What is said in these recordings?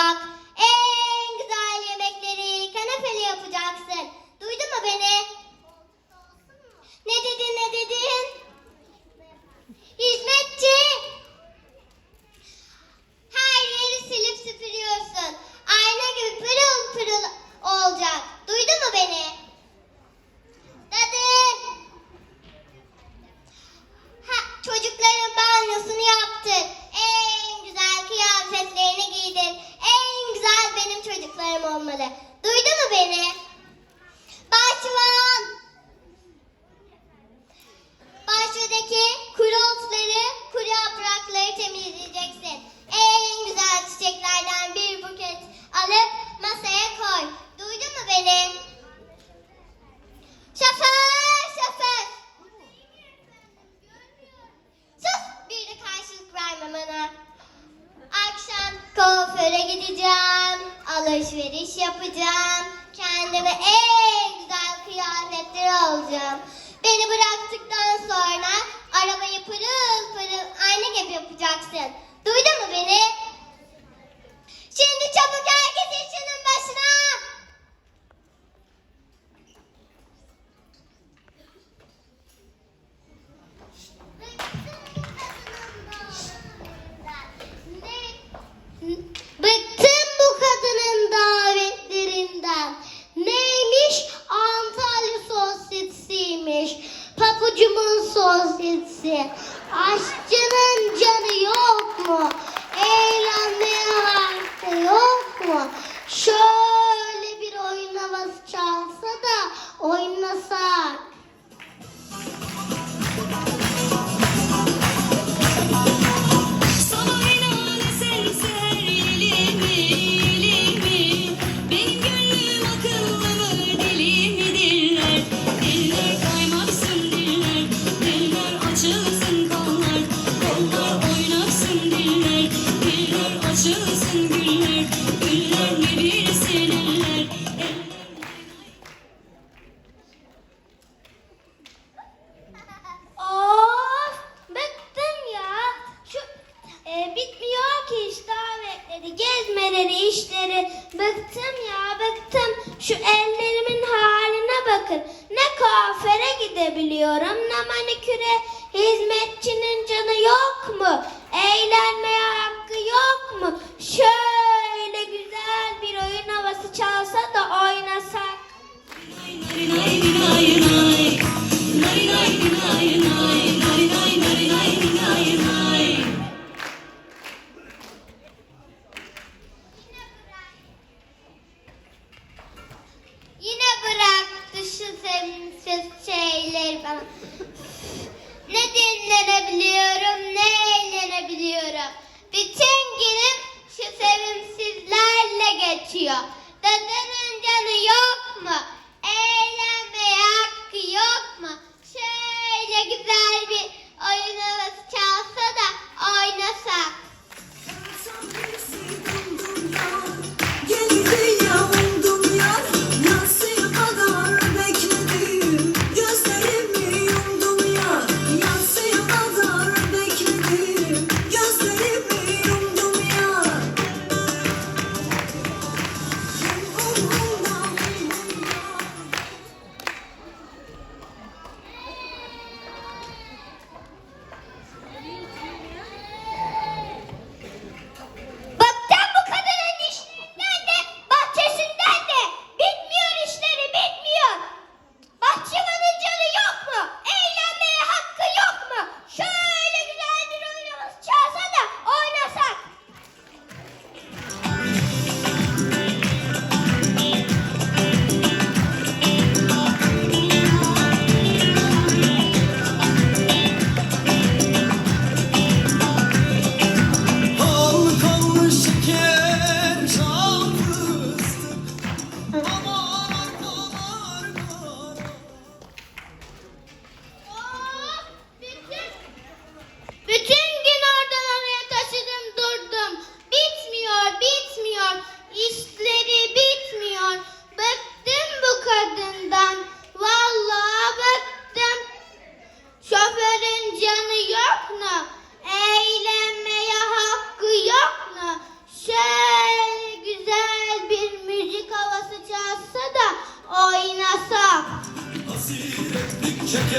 так. Pazara gideceğim, alışveriş yapacağım. Kendime en güzel kıyafetler alacağım. Beni bıraktıktan sonra Kocumun sosisi. Aşçının canı yok mu? Eğlenmeye vakti yok mu? Şöyle bir oyun havası çalsa da oynasak. Ne kuaföre gidebiliyorum ne maniküre. Hizmetçinin canı yok mu? Eğlenmeye hakkı yok mu? Şöyle güzel bir oyun havası çalsa da oynasak. sevimsiz şeyleri falan. ne dinlenebiliyorum ne eğlenebiliyorum. Bütün günüm şu sevimsizlerle geçiyor. Dadının canı yok.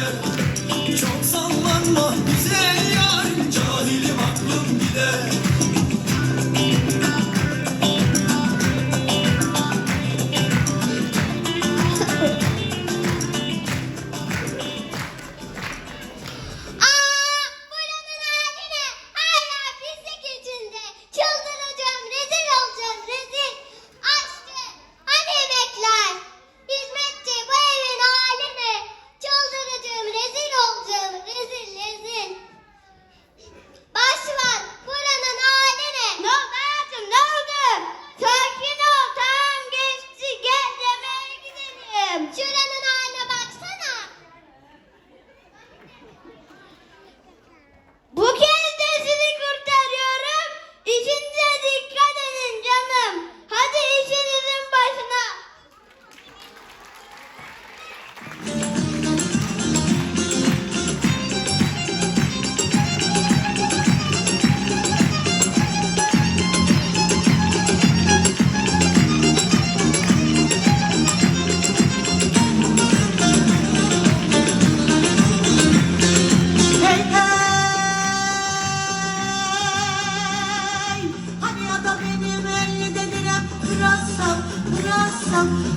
Yeah. now.